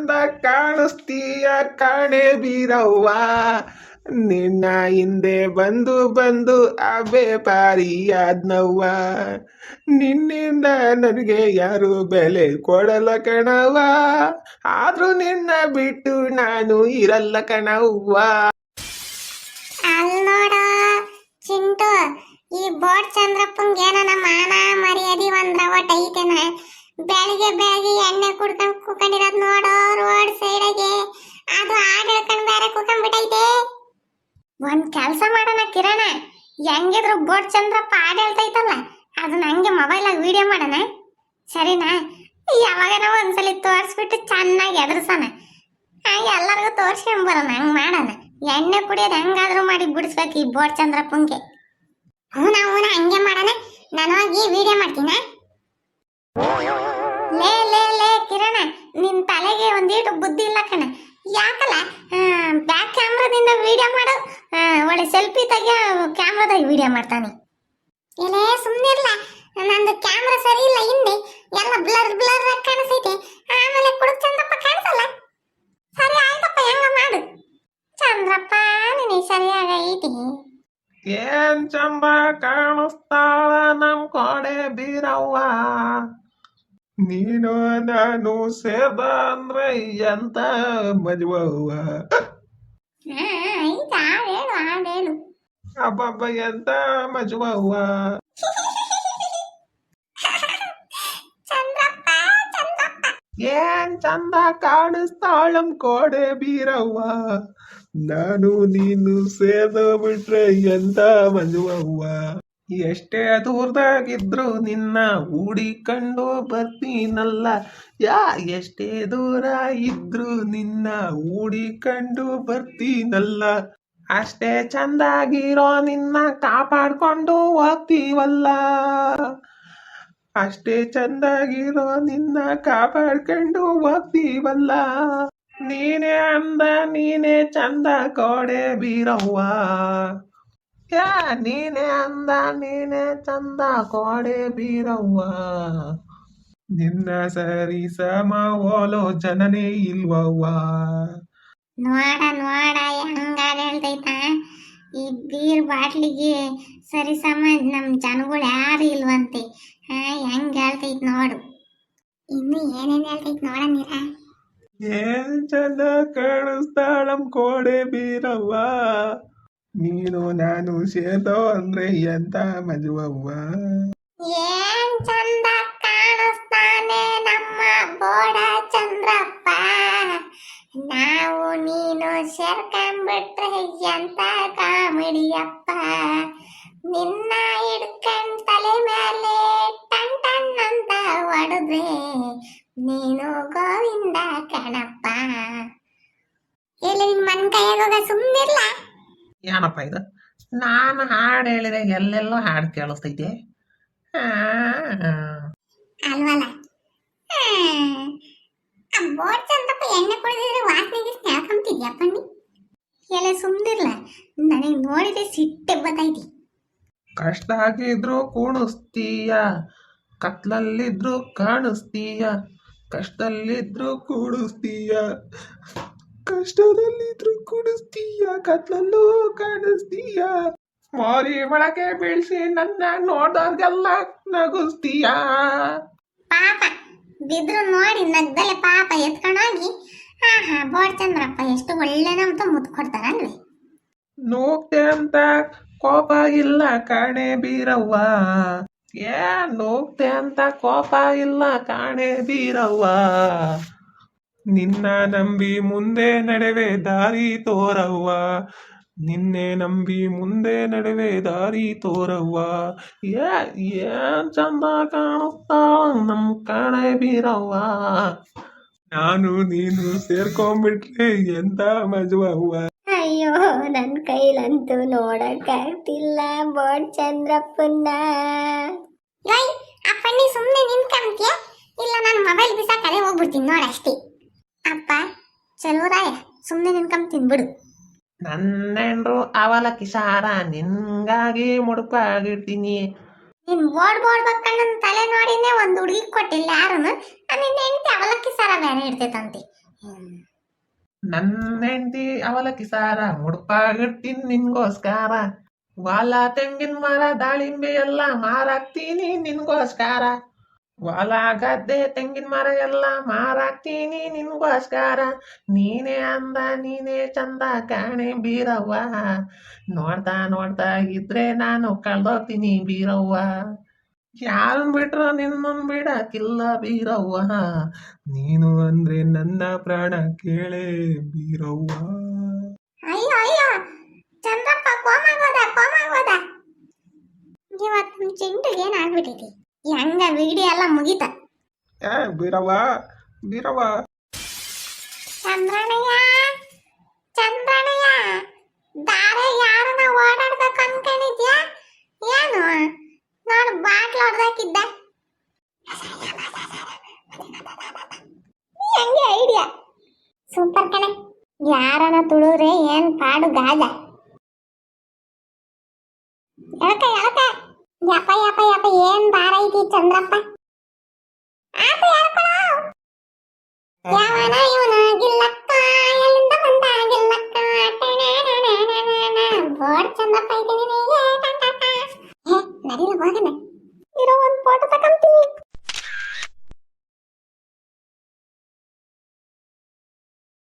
ಚಂದ ಕಾಣಿಸ್ತೀಯ ಕಾಣೆ ಬೀರವ್ವ. ನಿನ್ನ ಹಿಂದೆ ಬಂದು ಬಂದು ಅಬೆ ಪಾರಿಯಾದ್ನವ್ವ ನಿನ್ನಿಂದ ನನಗೆ ಯಾರು ಬೆಲೆ ಕೊಡಲ್ಲ ಕಣವ್ವ. ಆದ್ರೂ ನಿನ್ನ ಬಿಟ್ಟು ನಾನು ಇರಲ್ಲ ಕಣವ್ವ. ಚಿಂಟು, ಈ ಬೋಟ್ ಚಂದ್ರಪ್ಪಂಗೆ ಏನನ ಮಾನ ಮರ್ಯಾದಿ ಐತೆನ? ಬೆಳಿಗ್ಗೆ ಬೆಳಗ್ಗೆ ಎಣ್ಣೆ ಕುಡ್ಕೊಂಡ್ ಕುಕೊಂಡಿರೋದ್ ನೋಡೋ ರೋಡ್ ಸೈಡಗೆ ಅದು ಹಾಡ್ ಹೇಳ್ಕೊಂಡ್ ಬೇರೆ ಕುಕೊಂಡ್ಬಿಟ್ಟೈತೆ ಒಂದ್ ಕೆಲ್ಸ ಮಾಡೋಣ ಕಿರಣ. ಹೆಂಗಿದ್ರು ಬೋಟ್ ಚಂದ್ರಪ್ಪ ಹಾಡ್ ಹೇಳ್ತೈತಲ್ಲ ಅದನ್ನ ಹಂಗೆ ಮೊಬೈಲ್ ಆಗಿ ವಿಡಿಯೋ ಮಾಡೋಣ. ಸರಿನಾ? ಯಾವಾಗನ ಒಂದ್ಸಲಿ ತೋರಿಸ್ಬಿಟ್ಟು ಚೆನ್ನಾಗಿ ಎದುರ್ಸೋಣ. ಹಾಗೆ ಎಲ್ಲರಿಗೂ ತೋರ್ಸ್ಕೊಂಡ್ ಬರೋಣ, ಹಂಗ್ ಮಾಡೋಣ. ಎಣ್ಣೆ ಕುಡಿಯೋದು ಹೆಂಗಾದ್ರೂ ಮಾಡಿ ಬಿಡಿಸ್ಬೇಕು ಈ ಬೋಟ್ ಚಂದ್ರಪ್ಪಂಗೆ ಹೂನ ಹೂನ ಹಂಗೆ ಮಾಡೋಣ. ನಾನು ಹೋಗಿ ವಿಡಿಯೋ ಮಾಡ್ತೀನ ಲೇ ಲೇ ಲೇ, ಕಿರಣ, ನಿನ್ ತಲೆಗೆ ಒಂದೀಟು ಬುದ್ಧಿ ಇಲ್ಲ ಕಣ. ಯಾಕಲ್ಲ ಬ್ಯಾಕ್ ಕ್ಯಾಮ್ರಾದಿಂದ ವಿಡಿಯೋ ಮಾಡು. ಒಳ್ಳೆ ಸೆಲ್ಫಿ ತೆಗಿಯೋ ಕ್ಯಾಮ್ರಾದಾಗ ವಿಡಿಯೋ ಮಾಡ್ತಾನೆ. ಏನೇ ಸುಮ್ಮನಿರ್ಲ ನಂದು ಕ್ಯಾಮ್ರಾ ಸರಿ ಇಲ್ಲ ಹಿಂದೆ. ಎಲ್ಲ ಬ್ಲರ್ ಬ್ಲರ್ ಕಾಣಿಸೈತೆ ಆಮೇಲೆ ಕುಡುಕ್ ಚಂದ್ರಪ್ಪ ಕಾಣಿಸಲ್ಲ? ಸರಿ ಆಯ್ತಪ್ಪ, ಹೆಂಗ ಮಾಡು. ಚಂದ್ರಪ್ಪ, ನಿನಗೆ ಸರಿಯಾಗೈತಿ. ಏನ್ ಚಂಬ ಕಾಣಿಸ್ತಾಳ ನಮ್ ಕೊಡೆ ಬೀರವ್ವ? ನೀನು ನಾನು ಸೇದ ಅಂದ್ರೆ ಎಂತ ಮಜುವವ್ವ ಹಾ ಐತ ಹಾಡೇಳು ಹಾಡೇಳು ಅಬ್ಬಬ್ಬ ಎಂತ ಮಜುವವ್ವ. ಚಂದ್ರಪ್ಪ ಚಂದ್ರಪ್ಪ. ಏನ್ ಚಂದ ಕಾಣಿಸ್ತಾಳಂ ಕೋಡೆ ಬೀರವ್ವ. ನಾನು ನೀನು ಸೇದ ಬಿಟ್ರೆ ಎಂತ ಮಜುವವ್ವ. ಎಷ್ಟೇ ದೂರದಾಗಿದ್ರು ನಿನ್ನ ಹೂಡಿಕೊಂಡು ಬರ್ತೀನಲ್ಲ. ಯಾ, ಎಷ್ಟೇ ದೂರ ಇದ್ರು ನಿನ್ನ ಹೂಡಿಕೊಂಡು ಬರ್ತೀನಲ್ಲ. ಅಷ್ಟೇ ಚಂದಾಗಿರೋ ನಿನ್ನ ಕಾಪಾಡ್ಕೊಂಡು ಹೋಗ್ತೀವಲ್ಲ. ಅಷ್ಟೇ ಚಂದಾಗಿರೋ ನಿನ್ನ ಕಾಪಾಡ್ಕೊಂಡು ಹೋಗ್ತೀವಲ್ಲ. ನೀನೇ ಅಂದ, ನೀನೇ ಚಂದ ಕೊಡೆ ಬೀರವ್ವ. ಯಾ ನೀನೇ ಅಂದ ನೀನೇ ಚಂದ ಕೋಡೆ ಬೀರವ್ವ. ನಿನ್ನ ಸರಿ ಸಮ ಓಲೋ ಜನನೇ ಇಲ್ವವ್ವ. ನೋಡ ನೋಡ ಹಂಗಾರ ಹೇಳ್ತೈತಾ? ಈ ಬೀರ್ ಬಾಟ್ಲಿಗೆ ಸರಿ ಸಮ ನಮ್ಮ ಜನಗಳು ಯಾರು ಇಲ್ವಂತೆ. ಹಾ ಹೆಂಗ್ ಹೇಳ್ತೈತ್ ನೋಡು. ಇನ್ನು ಏನೇನ್ ಹೇಳ್ತೈತ್ ನೋಡ ನೀರ ಏನ್ ಚಂದ ಕಾಣಿಸ್ತಾಳಂ ಕೋಡೆ ಬೀರವ್ವ. ನೀನು ನಾನು ಸೇರ್ದೋ ಅಂದ್ರೆ ಎಂತ ಮಜುವವ್ವ ಏನ್ ಚಂದ ಕಾಣಿಸ್ತಾನೆ ನಮ್ಮ ಬೋಡ ಚಂದ್ರಪ್ಪ. ನಾವು ನೀನು ಸೇರ್ಕೊಂಡ್ಬಿಟ್ರೆ ಎಂತ ಕಾಮಿಡಿಯಪ್ಪ. ನಿನ್ನ ಹಿಡ್ಕೊಂಡ್ ತಲೆ ಮೇಲೆ ಟನ್ ಟನ್ ಅಂತ ಹೊಡೆದ್ರೆ ನೀನು ಗೋವಿಂದ ಕಣಪ್ಪ. ಎಲ್ಲಿ ನಿನ್ ಮನ್ ಕೈಯಾಗ ಸುಮ್ಮನಿರ್ಲ ಏನಪ್ಪ ಇದು? ನಾನು ಹಾಡು ಹೇಳಿದೆ ಎಲ್ಲೆಲ್ಲೋ ಹಾಡು ಕೇಳಿಸ್ತೈತೆ ಅಲ್ವಲ್ಲ? ಬೋಟ್ ಚಂದಪ್ಪ ಎಣ್ಣೆ ಕುಡಿದಿದ್ರೆ ವಾಸನೆಗೆ ನೀ ಎಲ್ಲ ನನಗೆ ನೋಡಿದ್ರೆ ಸಿಟ್ಟೆ ಬತ್ತೈತಿ. ಕಷ್ಟ ಆಗಿದ್ರು ಕೂಣಿಸ್ತೀಯ ಕತ್ಲಲ್ಲಿದ್ರು ಕಾಣಿಸ್ತೀಯ. ಕಷ್ಟದಲ್ಲಿದ್ರು ಕೂಡಿಸ್ತೀಯ. ಕಷ್ಟದಲ್ಲಿದ್ರು ಕುಡಿಸ್ತೀಯ ಕತ್ಲಲ್ಲೂ ಕಾಣಿಸ್ತೀಯ. ಮಾರಿ ಒಳಗೆ ಬೀಳ್ಸಿ ನನ್ನ ನೋಡೋರ್ಗೆಲ್ಲ ನಗಿಸ್ತೀಯ. ಪಾಪ ಬಿದ್ರು ನೋಡಿ ನಗ್ದಲೆ ಪಾಪ ಎತ್ಕೊಂಡೋಗಿ ಹಾ ಹಾ ಬೋಡ್ ಚಂದ್ರಪ್ಪ ಎಷ್ಟು ಒಳ್ಳೆ ನಮ್ತ ಮುತ್ತು ಕೊಡ್ತಾರಲ್ರಿ ನೋಗ್ತೆ ಅಂತ ಕೋಪ ಇಲ್ಲ ಕಾಣೆ ಬೀರವ್ವ. ಏ ನೋಗ್ತೆ ಅಂತ ಕೋಪ ಇಲ್ಲ ಕಾಣೆ ಬೀರವ್ವ. ನಿನ್ನ ನಂಬಿ ಮುಂದೆ ನಡೆವೆ ದಾರಿ ತೋರವ್ವ. ನಿನ್ನೆ ನಂಬಿ ಮುಂದೆ ನಡೆವೆ ದಾರಿ ತೋರವ್ವ. ಏ, ಏನ್ ಚಂದ ಕಾಣುತ್ತಾ ನಮ್ ಕಾಣೆ ಬೀರವ್ವ. ನಾನು ನೀನು ಸೇರ್ಕೊಂಡ್ಬಿಟ್ರೆ ಎಂತ ಮಜುವವ್ವ? ಅಯ್ಯೋ ನನ್ನ ಕೈಲಂತೂ ನೋಡಕ್ಕಾಗ್ತಿಲ್ಲ ಬೋಟ್ ಚಂದ್ರಪ್ಪನ್ನ. ಅಪ್ಪಣ್ಣಿ ಸುಮ್ಮನೆ ನಿಂತ್ಕೊಂತೀಯ? ಇಲ್ಲ, ನಾನು ಮೊಬೈಲ್ ಬಿಸಾಕದೆ ಹೋಗ್ಬಿಡ್ತೀನಿ ನೋಡ ಅಷ್ಟೇ. ಅಪ್ಪ ಚಲೋರಾಯ ಸುಮ್ಮನೆ ನಿಂತ್ಕೊಂತೀನಿ ಬಿಡು ನನ್ನೆಂಡ್ರು ಅವಲಕ್ಕಿ ಸಾರ ನಿನ್ಗಾಗಿ ಮುಡುಪಾಗಿರ್ತೀನಿ. ನೀನ್ ಬೋರ್ಡ್ ಬೋರ್ಡ್ ಬಕ್ಕ ನನ್ನ ತಲೆ ನೋಡಿನೇ ಒಂದು ಹುಡುಗಿ ಕೊಟ್ಟಿಲ್ಲ ಯಾರನ್ನು ನಿನ್ನ ಹೆಂಡತಿ ಅವಲಕ್ಕಿ ಸಾರ ಬೇರೆ ಇಡ್ತೈತಂತೆ. ನನ್ನ ಹೆಂಡತಿ ಅವಲಕ್ಕಿ ಸಾರ ಮುಡುಪಾಗಿರ್ತೀನಿ ನಿನ್ಗೋಸ್ಕರ. ವಾಲ ತೆಂಗಿನ ಮರ ದಾಳಿಂಬೆ ಎಲ್ಲ ಮಾರಾಕ್ತೀನಿ ನಿನ್ಗೋಸ್ಕರ. ಹೊಲ ಗದ್ದೆ ತೆಂಗಿನ ಮರ ಎಲ್ಲ ಮಾರಾಕ್ತೀನಿ ನಿನ್ಗೋಸ್ಕರ ನೀನೇ ಅಂದ, ನೀನೇ ಚಂದ ಕಾಣೆ ಬೀರವ್ವ. ನೋಡ್ತಾ ನೋಡ್ತಾ ಇದ್ರೆ ನಾನು ಕಳ್ದೋಗ್ತೀನಿ ಬೀರವ್ವ. ಯಾರನ್ ಬಿಟ್ರ ನಿನ್ನನ್ ಬಿಡಕ್ಕಿಲ್ಲ ಬೀರವ್ವ. ನೀನು ಅಂದ್ರೆ ನನ್ನ ಪ್ರಾಣ ಕೇಳೆ ಬೀರವ್ವ. ಅಯ್ಯೋ ಚಂದ್ರಪ್ಪ ಕೋಮಾಗೋದ ಕೋಮಾಗೋದ ಇವತ್ತು ನಮ್ ಚಿಂಟುಗೆ ಏನಾಗ್ಬಿಟ್ಟೈತಿ ಹೆಂಗ ವಿಡಿಯೋ ಎಲ್ಲ ಮುಗೀತ. ಏ ಬೀರವ್ವ ಬೀರವ್ವ. ಚಂದ್ರಣಯ್ಯ ಚಂದ್ರಣಯ್ಯ ದಾರೆ ಯಾರನ್ನ ಓಡಾಡ್ಬೇಕು ಅನ್ಕೊಂಡಿದ್ಯಾ? ಏನು? ನೋಡು ಬಾಟ್ಲ್ ಹೊಡ್ದಾಕಿದ್ದ ಹೆಂಗೆ ಐಡಿಯಾ? ಸೂಪರ್ ಕಣೆ. ಯಾರನ್ನ ತುಳುವ್ರೆ ಏನ್ ಪಾಡು ಗಾಜ ಎಳಕ ಎಳಕ. ಯಪ್ಪ ಯಪ್ಪ ಯಪ್ಪ, ಏನ್ ಭಾರ ಐತಿ ಚಂದ್ರಪ್ಪ? ಆತು ಎಳ್ಕೊಳೋ ಯಾವನ ಇವನ ಗಿಲ್ಲಕ್ಕ, ಎಲ್ಲಿಂದ ಬಂದ ಗಿಲ್ಲಕ್ಕ? ಬೋರ್ಡ್ ಹೋಗಣ. ಇರೋ ಒಂದ್ ಫೋಟೋ ತಕೊಂತೀನಿ